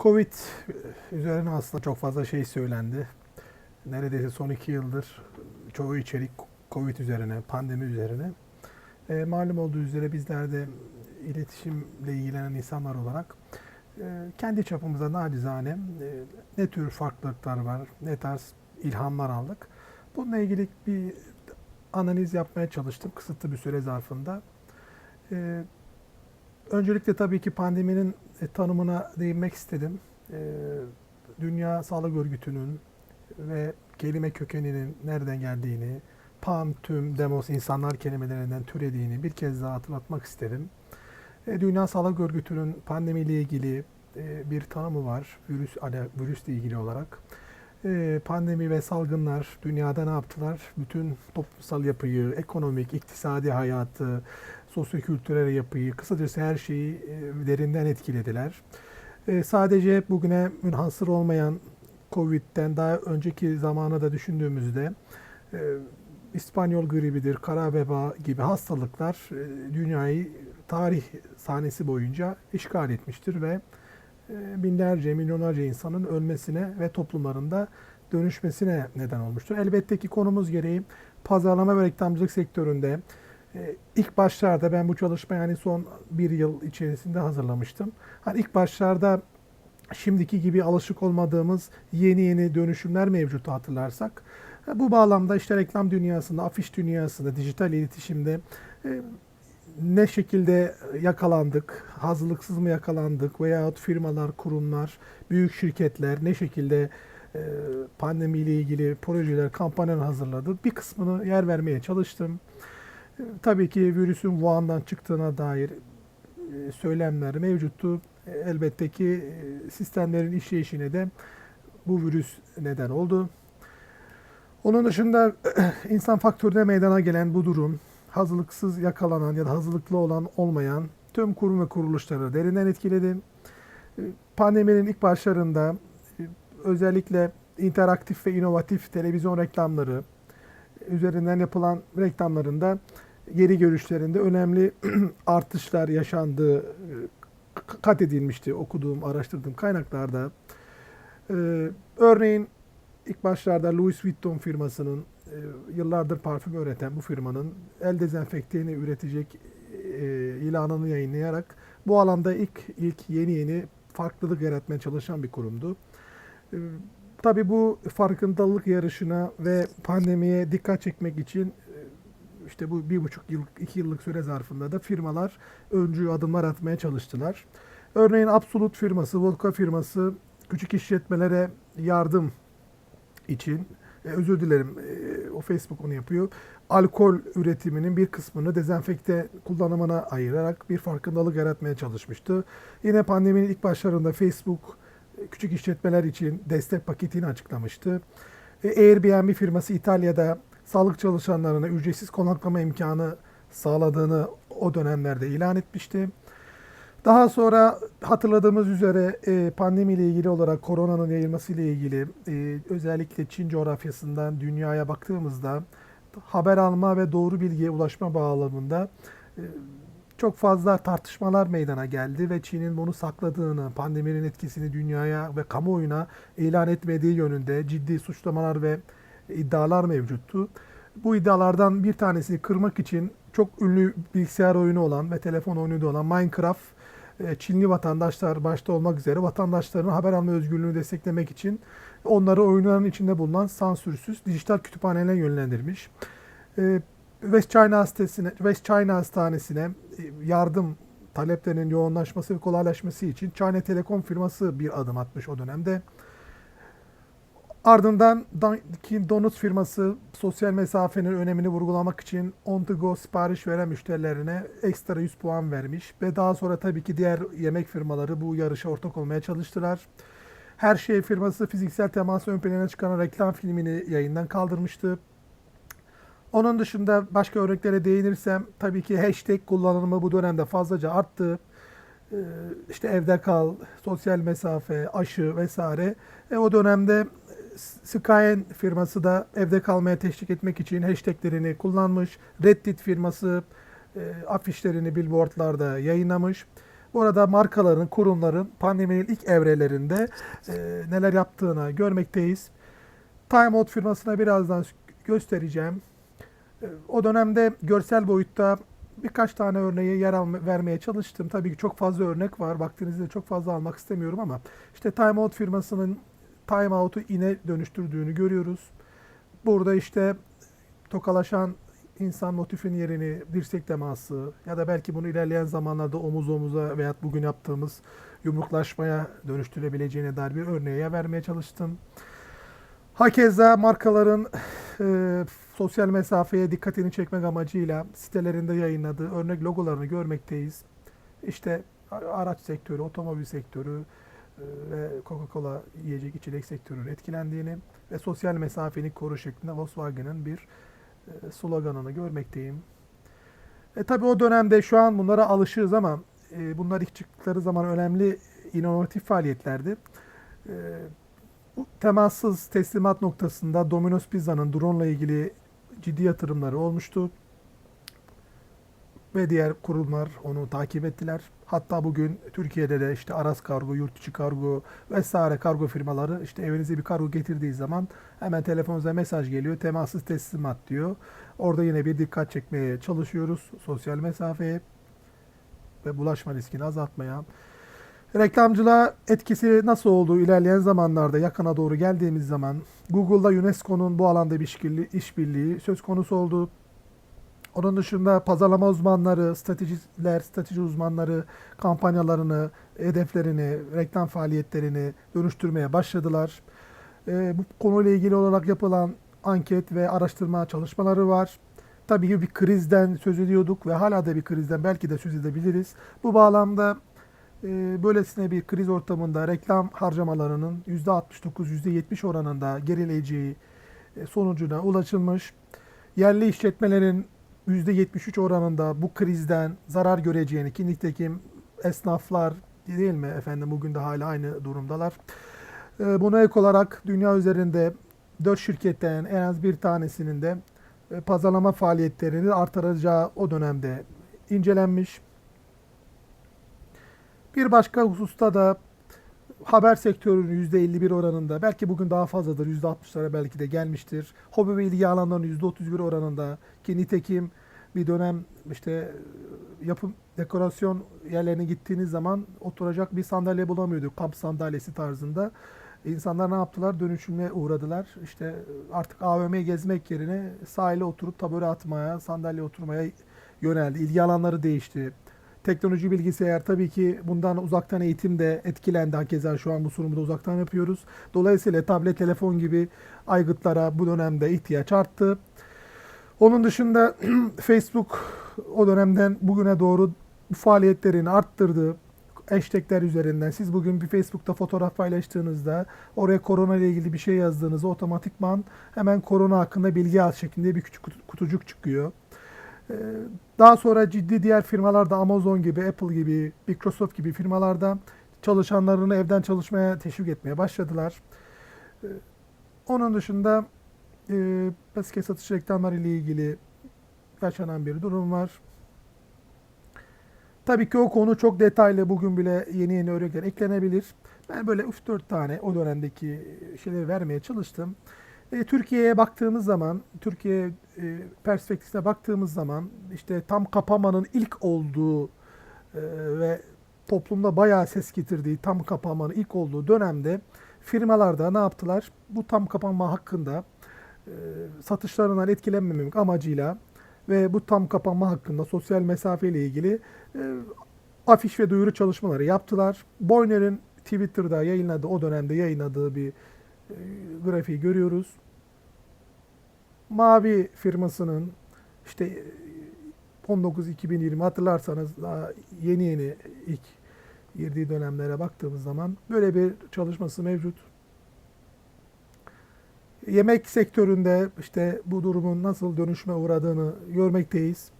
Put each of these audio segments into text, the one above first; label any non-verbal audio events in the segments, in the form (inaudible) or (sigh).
Covid üzerine aslında çok fazla şey söylendi. Neredeyse son iki yıldır çoğu içerik Covid üzerine, pandemi üzerine. E, malum olduğu üzere bizler de iletişimle ilgilenen insanlar olarak e, kendi çapımızda nacizane e, ne tür farklılıklar var, ne tarz ilhamlar aldık. Bununla ilgili bir analiz yapmaya çalıştım kısıtlı bir süre zarfında. E, öncelikle tabii ki pandeminin e, tanımına değinmek istedim. E, Dünya Sağlık Örgütü'nün ve kelime kökeninin nereden geldiğini, pan, tüm, demos, insanlar kelimelerinden türediğini bir kez daha hatırlatmak isterim. E, Dünya Sağlık Örgütü'nün pandemiyle ilgili bir tanımı var, virüs virüsle ilgili olarak. Pandemi ve salgınlar dünyada ne yaptılar? Bütün toplumsal yapıyı, ekonomik, iktisadi hayatı, sosyokültürel yapıyı, kısacası her şeyi e, derinden etkilediler. E, Sadece bugüne münhasır olmayan Covid'den daha önceki zamana da düşündüğümüzde e, İspanyol gribidir, kara veba gibi hastalıklar e, dünyayı tarih sahnesi boyunca işgal etmiştir ve e, binlerce, milyonlarca insanın ölmesine ve toplumlarında dönüşmesine neden olmuştur. Elbette ki konumuz gereği pazarlama ve reklamcılık sektöründe ilk başlarda ben bu çalışmayı yani son bir yıl içerisinde hazırlamıştım. Hani ilk başlarda şimdiki gibi alışık olmadığımız yeni yeni dönüşümler mevcut hatırlarsak. Bu bağlamda işte reklam dünyasında, afiş dünyasında, dijital iletişimde e, ne şekilde yakalandık, hazırlıksız mı yakalandık veyahut firmalar, kurumlar, büyük şirketler ne şekilde e, pandemiyle ilgili projeler, kampanyalar hazırladı. Bir kısmını yer vermeye çalıştım. Tabii ki virüsün Wuhan'dan çıktığına dair e, söylemler mevcuttu. E, Elbette ki e, sistemlerin işleyişine de bu virüs neden oldu. Onun dışında (clears throat) insan faktörüne meydana gelen bu durum hazırlıksız yakalanan ya da hazırlıklı olan olmayan tüm kurum ve kuruluşları derinden etkiledi. Pandeminin ilk başlarında özellikle interaktif ve inovatif televizyon reklamları üzerinden yapılan reklamlarında geri görüşlerinde önemli (clears throat) artışlar yaşandığı e, kat edilmişti okuduğum, araştırdığım kaynaklarda. Ee, örneğin ilk başlarda Louis Vuitton firmasının e, yıllardır parfüm üreten bu firmanın el dezenfektini üretecek e, ilanını yayınlayarak bu alanda ilk ilk yeni yeni farklılık yaratmaya çalışan bir kurumdu. Ee, Tabii bu farkındalık yarışına ve pandemiye dikkat çekmek için e, işte bu bir buçuk yıl, iki yıllık süre zarfında da firmalar öncü adımlar atmaya çalıştılar. Örneğin Absolut firması, Vodka firması küçük işletmelere yardım için, e, özür dilerim e, o Facebook onu yapıyor, alkol üretiminin bir kısmını dezenfekte kullanımına ayırarak bir farkındalık yaratmaya çalışmıştı. Yine pandeminin ilk başlarında Facebook e, küçük işletmeler için destek paketini açıklamıştı. E, Airbnb firması İtalya'da sağlık çalışanlarına ücretsiz konaklama imkanı sağladığını o dönemlerde ilan etmişti. Daha sonra hatırladığımız üzere e, pandemiyle ilgili olarak koronanın yayılması ile ilgili e, özellikle Çin coğrafyasından dünyaya baktığımızda haber alma ve doğru bilgiye ulaşma bağlamında e, çok fazla tartışmalar meydana geldi ve Çin'in bunu sakladığını, pandeminin etkisini dünyaya ve kamuoyuna ilan etmediği yönünde ciddi suçlamalar ve iddialar mevcuttu. Bu iddialardan bir tanesini kırmak için çok ünlü bilgisayar oyunu olan ve telefon oyunu da olan Minecraft e, Çinli vatandaşlar başta olmak üzere vatandaşların haber alma özgürlüğünü desteklemek için onları oyunların içinde bulunan sansürsüz dijital kütüphanelerine yönlendirmiş. E, West China sitesine, West China Hastanesi'ne e, yardım taleplerinin yoğunlaşması ve kolaylaşması için China Telekom firması bir adım atmış o dönemde. Ardından Dunkin Donuts firması sosyal mesafenin önemini vurgulamak için on to go sipariş veren müşterilerine ekstra 100 puan vermiş ve daha sonra tabii ki diğer yemek firmaları bu yarışa ortak olmaya çalıştılar. Her şey firması fiziksel teması ön plana çıkaran reklam filmini yayından kaldırmıştı. Onun dışında başka örneklere değinirsem tabii ki hashtag kullanımı bu dönemde fazlaca arttı. Ee, İşte evde kal, sosyal mesafe, aşı vesaire. E, o dönemde Skyen firması da evde kalmaya teşvik etmek için hashtaglerini kullanmış. Reddit firması e, afişlerini billboardlarda yayınlamış. Burada markaların, kurumların pandeminin ilk evrelerinde e, neler yaptığını görmekteyiz. Time Out firmasına birazdan göstereceğim. E, O dönemde görsel boyutta birkaç tane örneğe yer alma, vermeye çalıştım. Tabii ki çok fazla örnek var. Vaktinizde çok fazla almak istemiyorum ama işte Time Out firmasının Time Out'u ine dönüştürdüğünü görüyoruz. Burada işte tokalaşan insan motifin yerini dirsek teması ya da belki bunu ilerleyen zamanlarda omuz omuza veya bugün yaptığımız yumruklaşmaya dönüştürebileceğine dair bir örneğe vermeye çalıştım. Hakeza markaların e, sosyal mesafeye dikkatini çekmek amacıyla sitelerinde yayınladığı örnek logolarını görmekteyiz. İşte araç sektörü, otomobil sektörü ve Coca-Cola yiyecek içecek sektörünün etkilendiğini ve sosyal mesafeni koru şeklinde Volkswagen'ın bir e, sloganını görmekteyim. E tabi o dönemde şu an bunlara alışığız ama e, bunlar ilk çıktıkları zaman önemli inovatif faaliyetlerdi. E, temassız teslimat noktasında Domino's Pizza'nın drone ile ilgili ciddi yatırımları olmuştu. Ve diğer kurumlar onu takip ettiler. Hatta bugün Türkiye'de de işte Aras Kargo, Yurt içi Kargo vesaire kargo firmaları işte evinize bir kargo getirdiği zaman hemen telefonunuza mesaj geliyor. Temassız teslimat diyor. Orada yine bir dikkat çekmeye çalışıyoruz. Sosyal mesafeye ve bulaşma riskini azaltmaya. Reklamcılığa etkisi nasıl olduğu ilerleyen zamanlarda yakına doğru geldiğimiz zaman Google'da UNESCO'nun bu alanda bir işbirliği söz konusu oldu. Onun dışında pazarlama uzmanları, stratejiler, strateji uzmanları kampanyalarını, hedeflerini, reklam faaliyetlerini dönüştürmeye başladılar. Ee, bu konuyla ilgili olarak yapılan anket ve araştırma çalışmaları var. Tabii ki bir krizden söz ediyorduk ve hala da bir krizden belki de söz edebiliriz. Bu bağlamda e, böylesine bir kriz ortamında reklam harcamalarının %69-%70 oranında gerileceği e, sonucuna ulaşılmış. Yerli işletmelerin %73 oranında bu krizden zarar göreceğini ki nitekim esnaflar değil mi efendim bugün de hala aynı durumdalar. E, Buna ek olarak dünya üzerinde 4 şirketten en az bir tanesinin de e, pazarlama faaliyetlerini artıracağı o dönemde incelenmiş. Bir başka hususta da haber sektörünün %51 oranında, belki bugün daha fazladır, %60'lara belki de gelmiştir. Hobi ve ilgi alanlarının %31 oranında ki nitekim bir dönem işte yapım dekorasyon yerlerine gittiğiniz zaman oturacak bir sandalye bulamıyorduk. Kamp sandalyesi tarzında. İnsanlar ne yaptılar? Dönüşüme uğradılar. İşte artık AVM gezmek yerine sahile oturup tabure atmaya, sandalye oturmaya yöneldi. İlgi alanları değişti. Teknoloji bilgisayar tabii ki bundan uzaktan eğitim de etkilendi. Hakeza şu an bu sunumu da uzaktan yapıyoruz. Dolayısıyla tablet, telefon gibi aygıtlara bu dönemde ihtiyaç arttı. Onun dışında (clears throat) Facebook o dönemden bugüne doğru faaliyetlerini arttırdı. Hashtagler üzerinden siz bugün bir Facebook'ta fotoğraf paylaştığınızda oraya korona ile ilgili bir şey yazdığınızda otomatikman hemen korona hakkında bilgi al şeklinde bir küçük kutu- kutucuk çıkıyor. Ee, Daha sonra ciddi diğer firmalarda Amazon gibi, Apple gibi, Microsoft gibi firmalarda çalışanlarını evden çalışmaya teşvik etmeye başladılar. Ee, Onun dışında e, maske satış reklamları ile ilgili yaşanan bir durum var. Tabii ki o konu çok detaylı bugün bile yeni yeni örnekler eklenebilir. Ben böyle 3-4 tane o dönemdeki şeyleri vermeye çalıştım. E, Türkiye'ye baktığımız zaman, Türkiye e, perspektifine baktığımız zaman işte tam kapamanın ilk olduğu e, ve toplumda bayağı ses getirdiği tam kapanmanın ilk olduğu dönemde firmalar da ne yaptılar? Bu tam kapanma hakkında e, satışlarından etkilenmemek amacıyla ve bu tam kapanma hakkında sosyal mesafe ile ilgili afiş ve duyuru çalışmaları yaptılar. Boyner'in Twitter'da yayınladığı, o dönemde yayınladığı bir grafiği görüyoruz. Mavi firmasının işte e, 19-2020 hatırlarsanız daha yeni yeni ilk girdiği dönemlere baktığımız zaman böyle bir çalışması mevcut. Yemek sektöründe işte bu durumun nasıl dönüşme uğradığını görmekteyiz.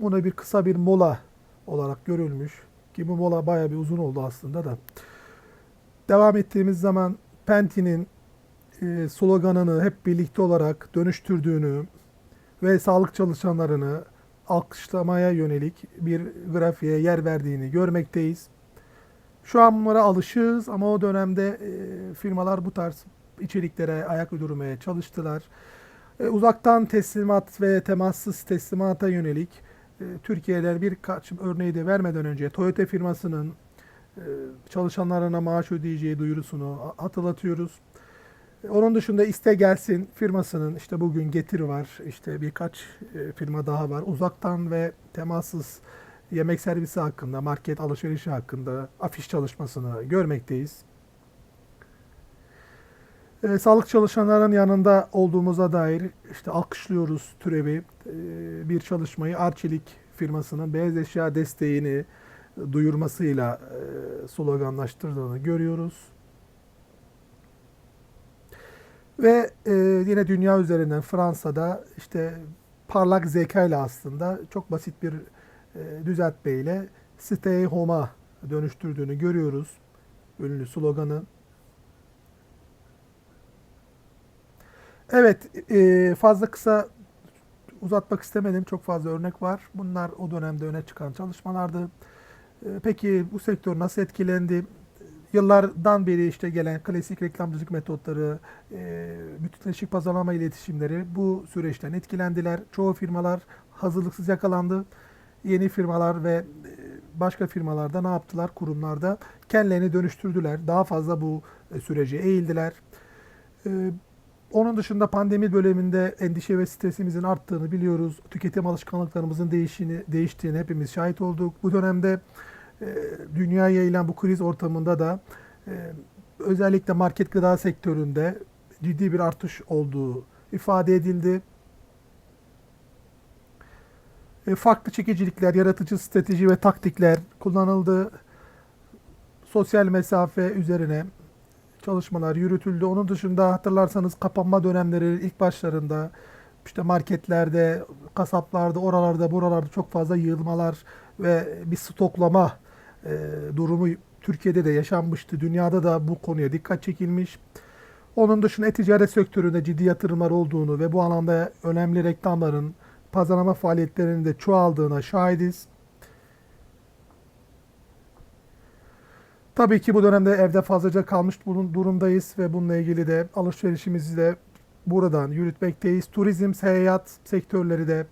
Buna bir kısa bir mola olarak görülmüş ki bu mola bayağı bir uzun oldu aslında da. Devam ettiğimiz zaman Penti'nin e, sloganını hep birlikte olarak dönüştürdüğünü ve sağlık çalışanlarını alkışlamaya yönelik bir grafiğe yer verdiğini görmekteyiz. Şu an bunlara alışığız ama o dönemde e, firmalar bu tarz içeriklere ayak uydurmaya çalıştılar. E, uzaktan teslimat ve temassız teslimata yönelik e, Türkiye'de birkaç örneği de vermeden önce Toyota firmasının çalışanlarına maaş ödeyeceği duyurusunu hatırlatıyoruz. E, Onun dışında iste gelsin firmasının işte bugün Getir var, işte birkaç e, firma daha var. Uzaktan ve temassız yemek servisi hakkında, market alışverişi hakkında afiş çalışmasını görmekteyiz. E, sağlık çalışanların yanında olduğumuza dair işte alkışlıyoruz türevi bir çalışmayı Arçelik firmasının beyaz eşya desteğini duyurmasıyla e, sloganlaştırdığını görüyoruz. Ve e, yine dünya üzerinden Fransa'da işte parlak zeka ile aslında çok basit bir e, düzeltmeyle Stay Home'a dönüştürdüğünü görüyoruz. Ünlü sloganı. Evet, fazla kısa uzatmak istemedim. Çok fazla örnek var. Bunlar o dönemde öne çıkan çalışmalardı. E, Peki bu sektör nasıl etkilendi? Yıllardan beri işte gelen klasik reklamcılık metotları, e, bütünleşik pazarlama iletişimleri bu süreçten etkilendiler. Çoğu firmalar hazırlıksız yakalandı. Yeni firmalar ve e, başka firmalarda ne yaptılar? Kurumlarda kendilerini dönüştürdüler. Daha fazla bu e, sürece eğildiler. E, Onun dışında pandemi döneminde endişe ve stresimizin arttığını biliyoruz. Tüketim alışkanlıklarımızın değiştiğini, değiştiğini hepimiz şahit olduk. Bu dönemde dünyaya yayılan bu kriz ortamında da e, özellikle market gıda sektöründe ciddi bir artış olduğu ifade edildi. E, Farklı çekicilikler, yaratıcı strateji ve taktikler kullanıldı. Sosyal mesafe üzerine çalışmalar yürütüldü. Onun dışında hatırlarsanız kapanma dönemleri ilk başlarında işte marketlerde, kasaplarda, oralarda, buralarda çok fazla yığılmalar ve bir stoklama e, durumu Türkiye'de de yaşanmıştı. Dünyada da bu konuya dikkat çekilmiş. Onun dışında e-ticaret sektöründe ciddi yatırımlar olduğunu ve bu alanda önemli reklamların, pazarlama faaliyetlerinin de çoğaldığına şahidiz. Tabii ki bu dönemde evde fazlaca kalmış bulun- durumdayız ve bununla ilgili de alışverişimizi de buradan yürütmekteyiz. Turizm, seyahat sektörleri de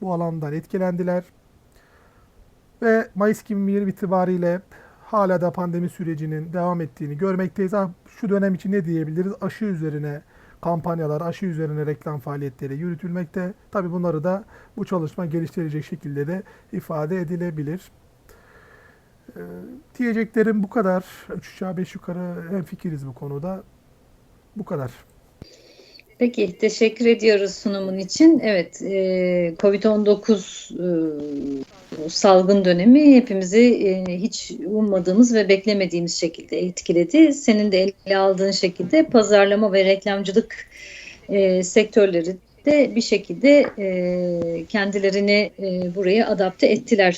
bu alandan etkilendiler. Ve Mayıs 2020 itibariyle hala da pandemi sürecinin devam ettiğini görmekteyiz. Ha, Şu dönem için ne diyebiliriz? Aşı üzerine kampanyalar, aşı üzerine reklam faaliyetleri yürütülmekte. Tabii bunları da bu çalışma geliştirecek şekilde de ifade edilebilir. Ee, Diyeceklerim bu kadar. Üç aşağı beş yukarı hemfikiriz bu konuda. Bu kadar. Peki, teşekkür ediyoruz sunumun için. Evet, e, COVID-19 e, salgın dönemi hepimizi e, hiç ummadığımız ve beklemediğimiz şekilde etkiledi. Senin de ele aldığın şekilde pazarlama ve reklamcılık e, sektörleri de bir şekilde e, kendilerini e, buraya adapte ettiler